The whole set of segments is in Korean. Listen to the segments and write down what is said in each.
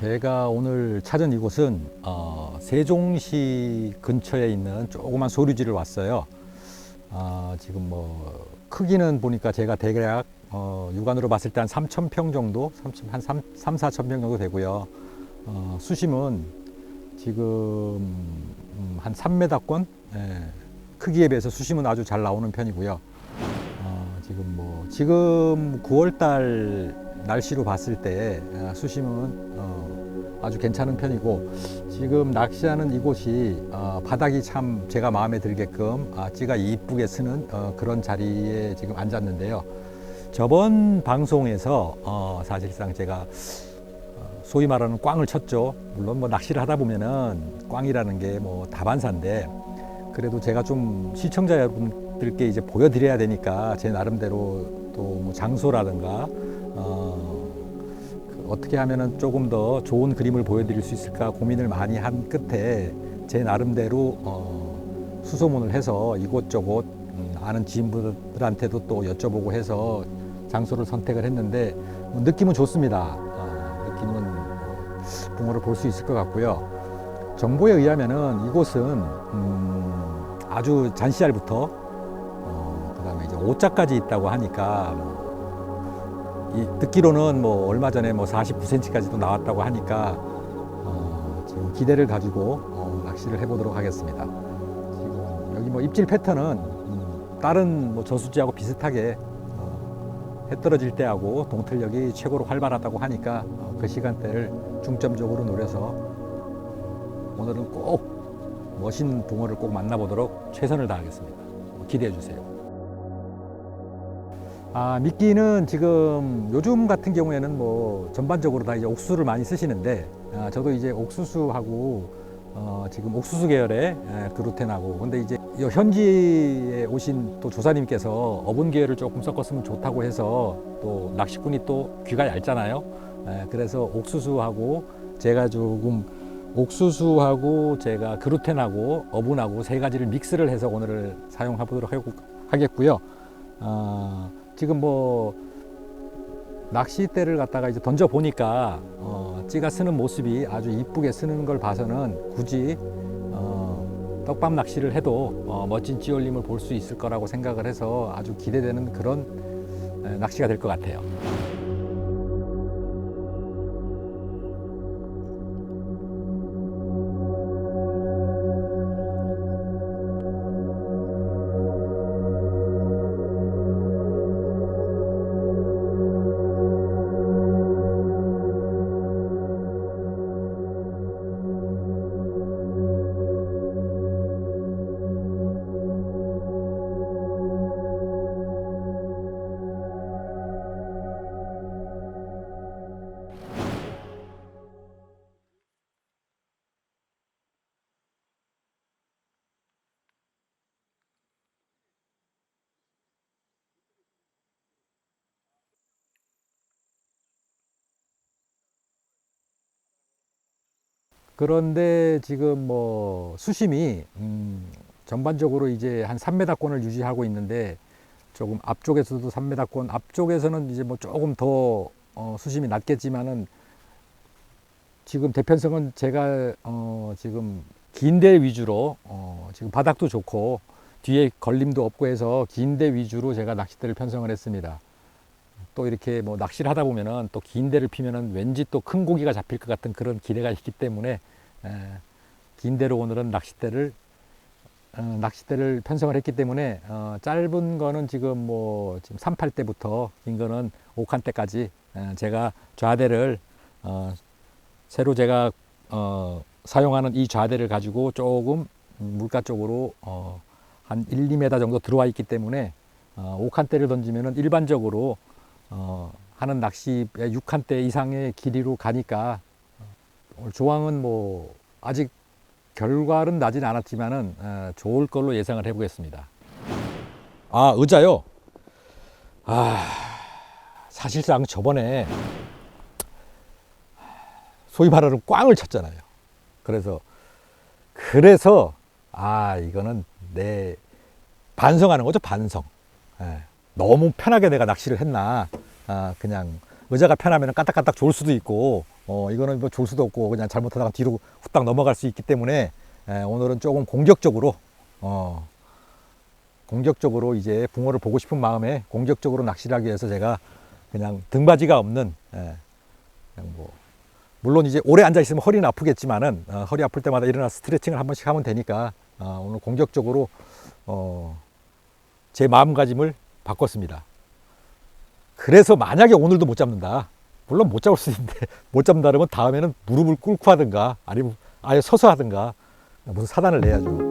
제가 오늘 찾은 이곳은 어, 세종시 근처에 있는 조그만 소류지를 왔어요. 아, 지금 뭐 크기는 보니까 제가 대략 어, 육안으로 봤을 때 한 3천 평 정도, 3, 한 3, 3 4천 평 정도 되고요. 어, 수심은 지금 음, 한 3m권 예, 크기에 비해서 수심은 아주 잘 나오는 편이고요. 어, 지금 뭐 지금 9월달 날씨로 봤을 때 아, 수심은 어, 아주 괜찮은 편이고 지금 낚시하는 이곳이 어, 바닥이 참 제가 마음에 들게끔 아, 찌가 이쁘게 쓰는 어, 그런 자리에 지금 앉았는데요. 저번 방송에서 어, 사실상 제가 어, 소위 말하는 꽝을 쳤죠. 물론 뭐 낚시를 하다 보면은 꽝이라는 게 뭐 다반사인데 그래도 제가 좀 시청자 여러분들께 이제 보여드려야 되니까 제 나름대로 또 뭐 장소라든가 어떻게 하면은 조금 더 좋은 그림을 보여드릴 수 있을까 고민을 많이 한 끝에 제 나름대로 어, 수소문을 해서 이곳저곳 음, 아는 지인분들한테도 또 여쭤보고 해서 장소를 선택을 했는데 뭐 느낌은 좋습니다. 어, 느낌은 뭐 붕어를 볼 수 있을 것 같고요. 정보에 의하면은 이곳은 음, 아주 잔시알부터 어, 그다음에 이제 오자까지 있다고 하니까 뭐 이, 듣기로는 뭐 얼마 전에 뭐 49cm까지도 나왔다고 하니까 어, 지금 기대를 가지고 어, 낚시를 해보도록 하겠습니다. 지금 여기 뭐 입질 패턴은 음, 다른 뭐 저수지하고 비슷하게 어, 해 떨어질 때하고 동틀력이 최고로 활발하다고 하니까 어, 그 시간대를 중점적으로 노려서 오늘은 꼭 멋진 붕어를 꼭 만나보도록 최선을 다하겠습니다. 기대해 주세요. 아, 미끼는 지금 요즘 같은 경우에는 뭐 전반적으로 다 이제 옥수수를 많이 쓰시는데 아, 저도 이제 옥수수하고 어, 지금 옥수수 계열의 에, 그루텐하고 근데 이제 이 현지에 오신 또 조사님께서 어분 계열을 조금 섞었으면 좋다고 해서 또 낚시꾼이 또 귀가 얇잖아요. 에, 그래서 옥수수하고 제가 조금 옥수수하고 제가 그루텐하고 어분하고 세 가지를 믹스를 해서 오늘을 사용해 보도록 하겠고요. 어, 지금 뭐 낚싯대를 갖다가 이제 던져 보니까 어, 찌가 쓰는 모습이 아주 이쁘게 쓰는 걸 봐서는 굳이 어, 떡밥 낚시를 해도 어, 멋진 찌올림을 볼 수 있을 거라고 생각을 해서 아주 기대되는 그런 에, 낚시가 될 것 같아요. 그런데 지금 뭐 수심이 음, 전반적으로 이제 한 3m권을 유지하고 있는데 조금 앞쪽에서도 3m권, 앞쪽에서는 이제 뭐 조금 더 어, 수심이 낮겠지만은 지금 대편성은 제가 어, 지금 긴대 위주로 어, 지금 바닥도 좋고 뒤에 걸림도 없고 해서 긴대 위주로 제가 낚싯대를 편성을 했습니다. 또 이렇게 뭐 낚시를 하다 보면은 또 긴 대를 피면은 왠지 또 큰 고기가 잡힐 것 같은 그런 기대가 있기 때문에 에, 긴 대로 오늘은 낚싯대를 어, 낚싯대를 편성을 했기 때문에 어, 짧은 거는 지금 뭐 지금 38대부터 긴 거는 5칸대까지 에, 제가 좌대를 어, 새로 제가 어, 사용하는 이 좌대를 가지고 조금 물가 쪽으로 어, 한 1, 2m 정도 들어와 있기 때문에 어, 5칸대를 던지면은 일반적으로 어, 하는 낚시의 6칸대 이상의 길이로 가니까 오늘 조항은 뭐 아직 결과는 나진 않았지만은 어, 좋을 걸로 예상을 해보겠습니다. 아 의자요. 아 사실상 저번에 소위 말하는 꽝을 쳤잖아요. 그래서 그래서 아 이거는 내 반성하는 거죠 반성. 예, 너무 편하게 내가 낚시를 했나. 아 그냥 의자가 편하면 까딱까딱 좋을 수도 있고 어, 이거는 뭐줄 수도 없고 그냥 잘못하다가 뒤로 후딱 넘어갈 수 있기 때문에 에, 오늘은 조금 공격적으로 어, 공격적으로 이제 붕어를 보고 싶은 마음에 공격적으로 낚시를 하기 위해서 제가 그냥 등받이가 없는 예, 그냥 뭐 물론 이제 오래 앉아 있으면 허리는 아프겠지만은 어, 허리 아플 때마다 일어나 스트레칭을 한 번씩 하면 되니까 어, 오늘 공격적으로 어, 제 마음가짐을 바꿨습니다. 그래서 만약에 오늘도 못 잡는다. 물론 못 잡을 수 있는데 못 잡는다 그러면 다음에는 무릎을 꿇고 하든가 아니면 아예 서서 하든가 무슨 사단을 내야죠.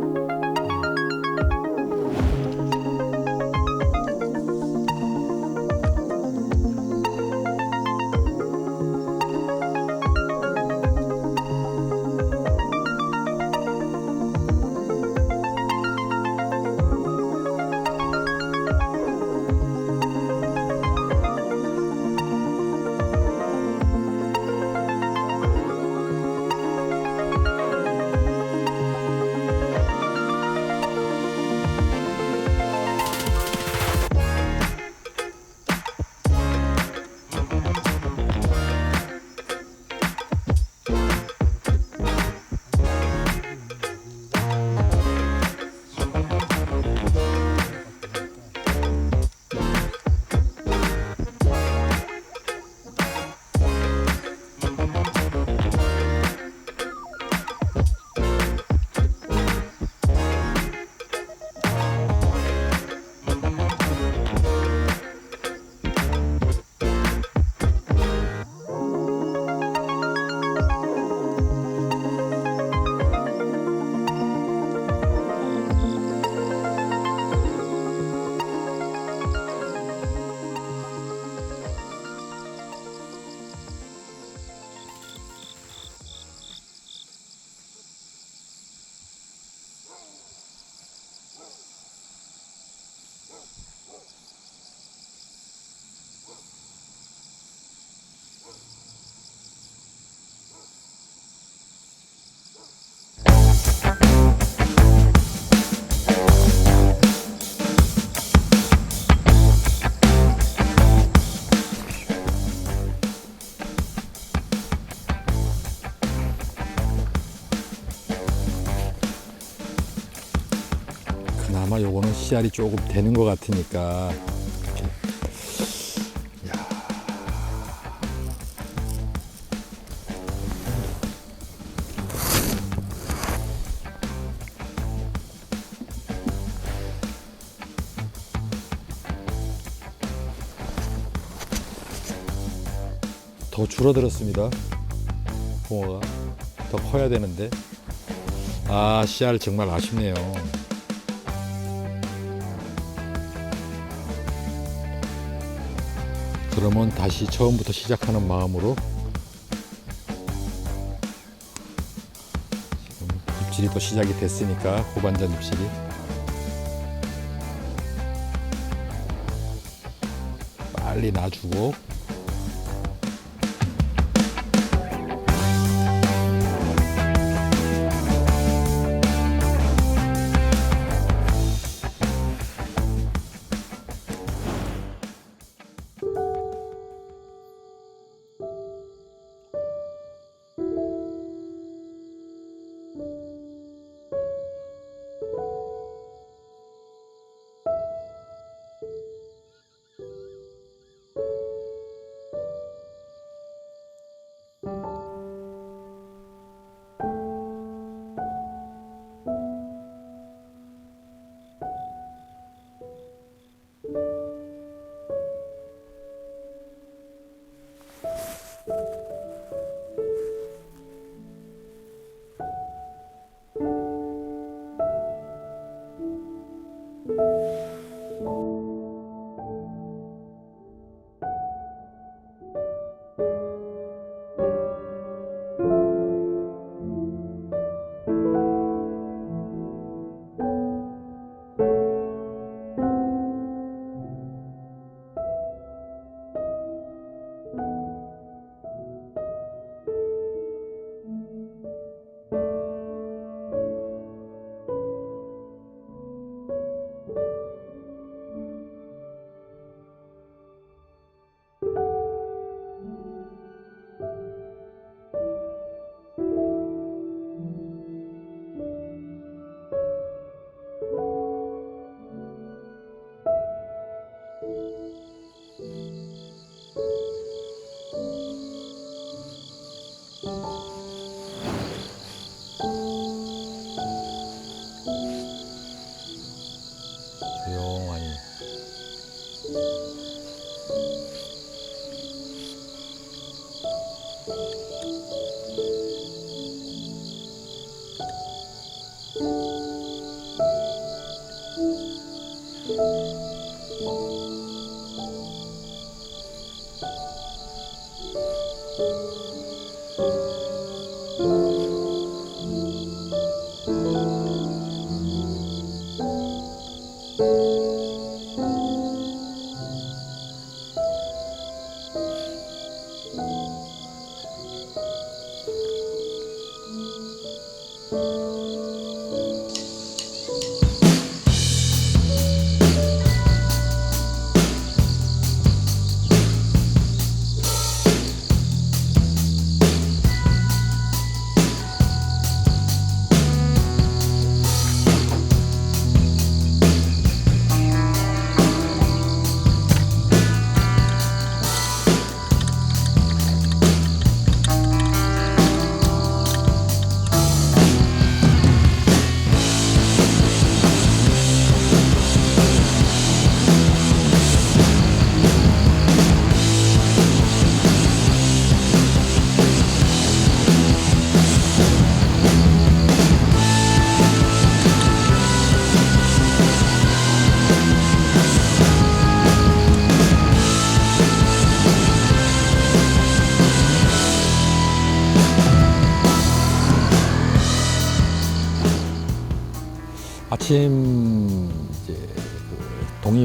씨알이 조금 되는 것 같으니까. 더 줄어들었습니다. 붕어가 더 커야 되는데 아 씨알 정말 아쉽네요. 그러면 다시 처음부터 시작하는 마음으로 입질이 또 시작이 됐으니까 후반전 입질이. 빨리 놔주고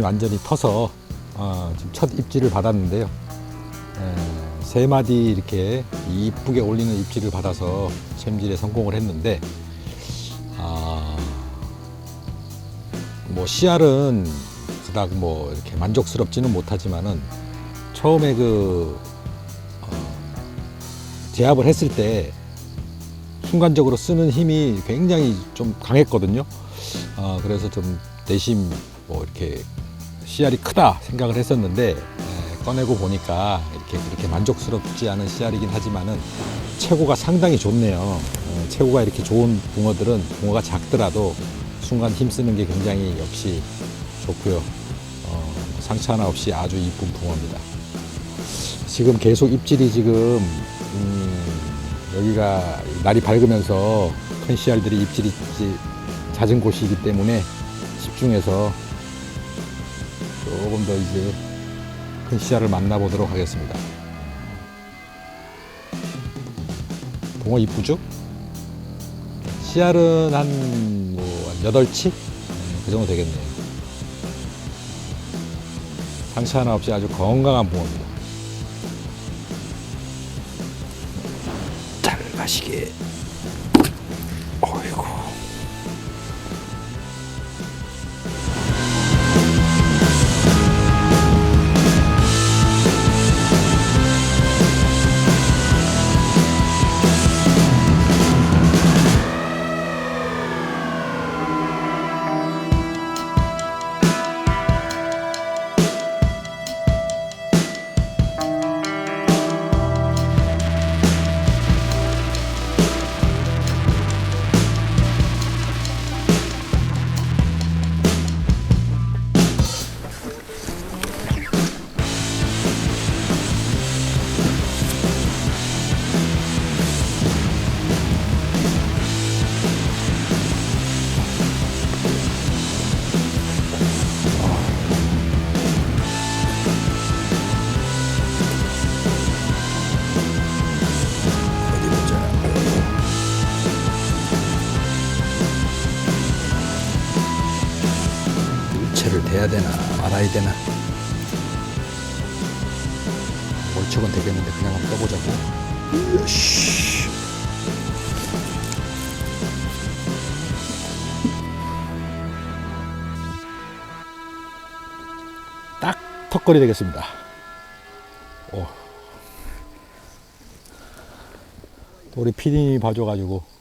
완전히 터서 어, 지금 첫 입질을 받았는데요. 에, 세 마디 이렇게 이쁘게 올리는 입질을 받아서 챔질에 성공을 했는데 아, 뭐 씨알은 그닥 뭐 이렇게 만족스럽지는 못하지만은 처음에 그 어, 제압을 했을 때 순간적으로 쓰는 힘이 굉장히 좀 강했거든요. 어, 그래서 좀 내심 뭐 이렇게 씨알이 크다 생각을 했었는데 에, 꺼내고 보니까 이렇게 그렇게 만족스럽지 않은 씨알이긴 하지만은 체구가 상당히 좋네요. 어, 체구가 이렇게 좋은 붕어들은 붕어가 작더라도 순간 힘 쓰는 게 굉장히 역시 좋고요. 어, 상처 하나 없이 아주 이쁜 붕어입니다. 지금 계속 입질이 지금 음, 여기가 날이 밝으면서 큰 씨알들이 입질이 잦은 곳이기 때문에 집중해서 조금 더 이제 큰 씨알을 만나보도록 하겠습니다. 붕어 이쁘죠? 씨알은 한, 뭐, 한 8치? 그 정도 되겠네요. 상처 하나 없이 아주 건강한 붕어입니다. 잘 가시게. 말아야 되나. 월척은 되겠는데 그냥 한번 떠보자고. 으쌰. 딱 턱걸이 되겠습니다. 오. 또 우리 피디님이 봐줘가지고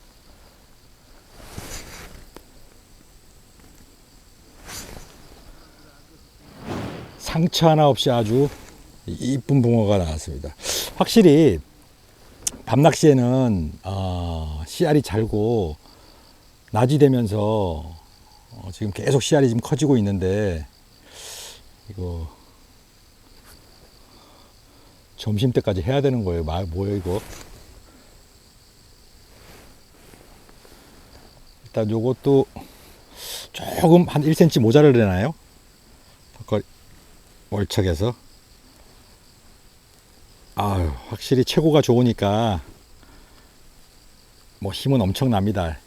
상처 하나 없이 아주 이쁜 붕어가 나왔습니다. 확실히 밤낚시에는 어, 씨알이 잘고 낮이 되면서 어, 지금 계속 씨알이 지금 커지고 있는데 이거 점심 때까지 해야 되는 거예요. 마- 뭐예요 이거? 일단 요것도 조금 한 1cm 모자를 되나요? 월척에서 아유 확실히 최고가 좋으니까 뭐 힘은 엄청납니다.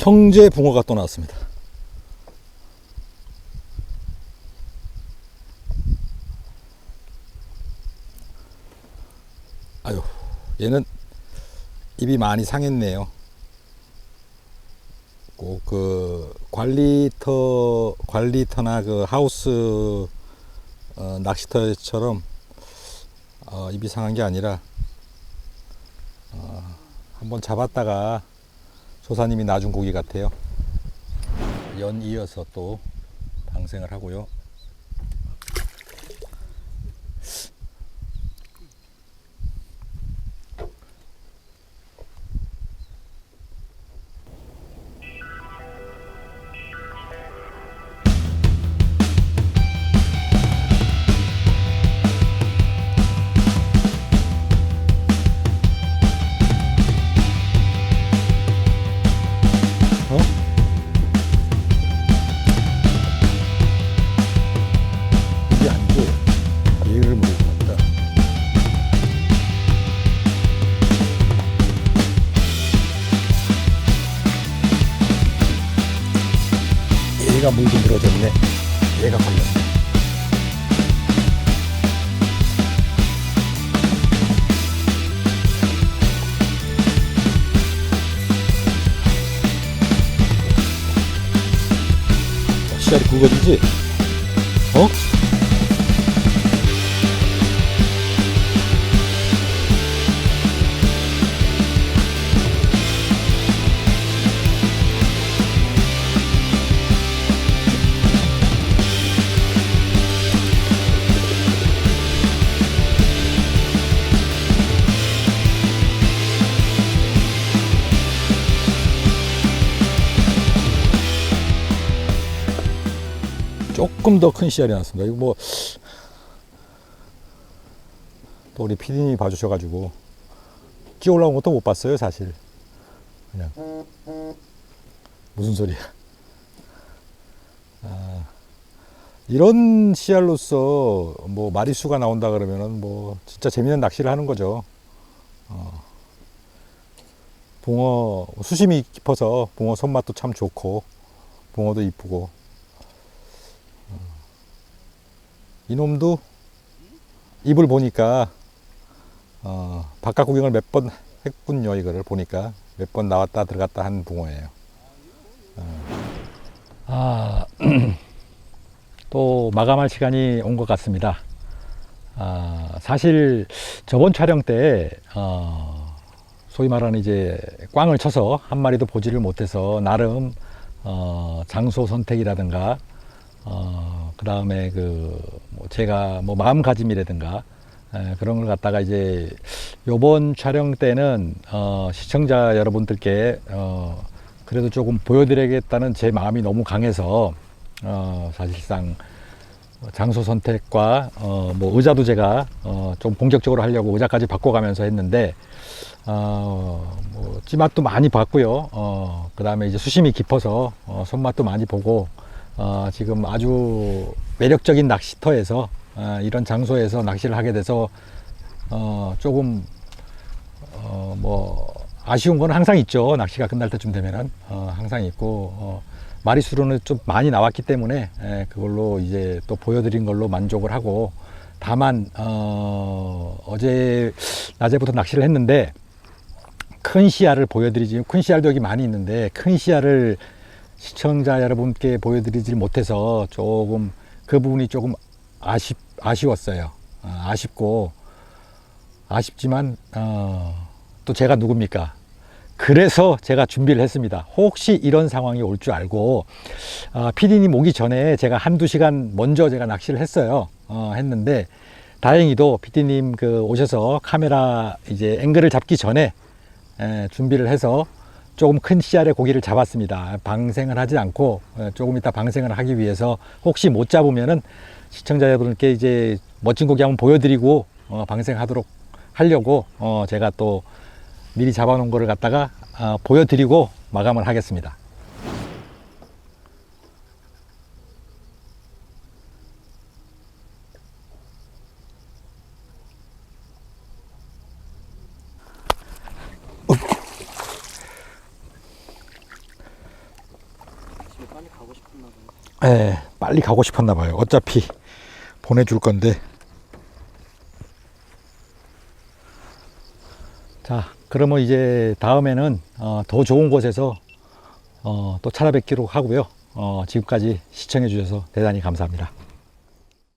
형제 붕어가 또 나왔습니다. 아유, 얘는 입이 많이 상했네요. 꼭 그 관리터 관리터나 그 하우스 어, 낚시터처럼 어, 입이 상한 게 아니라 어, 한번 잡았다가 조사님이 놔준 고기 같아요. 연 이어서 또 방생을 하고요. 얘가 물고 늘어졌네. 얘가 걸렸네. 씨알이 굵어지지? 어? 조금 더 큰 씨알이 났습니다. 이거 뭐, 또 우리 피디님이 봐주셔가지고, 끼 올라온 것도 못 봤어요, 사실. 그냥. 무슨 소리야. 아, 이런 씨알로서 뭐 마리수가 나온다 그러면은 뭐 진짜 재밌는 낚시를 하는 거죠. 어. 붕어, 수심이 깊어서 붕어 손맛도 참 좋고, 붕어도 이쁘고, 이놈도 입을 보니까 어, 바깥 구경을 몇 번 했군요 이거를 보니까 몇 번 나왔다 들어갔다 한 붕어예요. 어. 아, 또 마감할 시간이 온 것 같습니다. 아, 사실 저번 촬영 때 어, 소위 말하는 이제 꽝을 쳐서 한 마리도 보지를 못해서 나름 어, 장소 선택이라든가 어, 그 다음에 그, 뭐 제가 뭐 마음가짐이라든가, 에, 그런 걸 갖다가 이제 요번 촬영 때는, 어, 시청자 여러분들께, 어, 그래도 조금 보여드리겠다는 제 마음이 너무 강해서, 어, 사실상 장소 선택과, 어, 뭐 의자도 제가, 어, 좀 본격적으로 하려고 의자까지 바꿔가면서 했는데, 어, 뭐, 찌맛도 많이 봤고요. 어, 그 다음에 이제 수심이 깊어서, 어, 손맛도 많이 보고, 어, 지금 아주 매력적인 낚시터에서 어, 이런 장소에서 낚시를 하게 돼서 어, 조금 어, 뭐 아쉬운 건 항상 있죠. 낚시가 끝날 때쯤 되면은 어, 항상 있고 어, 마리수로는 좀 많이 나왔기 때문에 에, 그걸로 이제 또 보여드린 걸로 만족을 하고 다만 어, 어제 낮에부터 낚시를 했는데 큰 시야를 보여드리지 큰 시야도 여기 많이 있는데 큰 시야를 시청자 여러분께 보여드리지 못해서 조금 그 부분이 조금 아쉽, 아쉬웠어요. 어, 아쉽고 아쉽지만 어, 또 제가 누굽니까? 그래서 제가 준비를 했습니다. 혹시 이런 상황이 올 줄 알고 어, PD님 오기 전에 제가 한두 시간 먼저 제가 낚시를 했어요. 어, 했는데 다행히도 PD님 그 오셔서 카메라 이제 앵글을 잡기 전에 에, 준비를 해서 조금 큰 씨알의 고기를 잡았습니다. 방생을 하지 않고 어, 조금 이따 방생을 하기 위해서 혹시 못 잡으면은 시청자 여러분께 이제 멋진 고기 한번 보여드리고 어, 방생하도록 하려고 어, 제가 또 미리 잡아놓은 거를 갖다가 어, 보여드리고 마감을 하겠습니다. 집에 빨리 가고 싶었나 봐요. 예, 빨리 가고 싶었나 봐요. 어차피 보내줄 건데. 자, 그러면 이제 다음에는 어, 더 좋은 곳에서 어, 또 찾아뵙기로 하고요. 어, 지금까지 시청해 주셔서 대단히 감사합니다.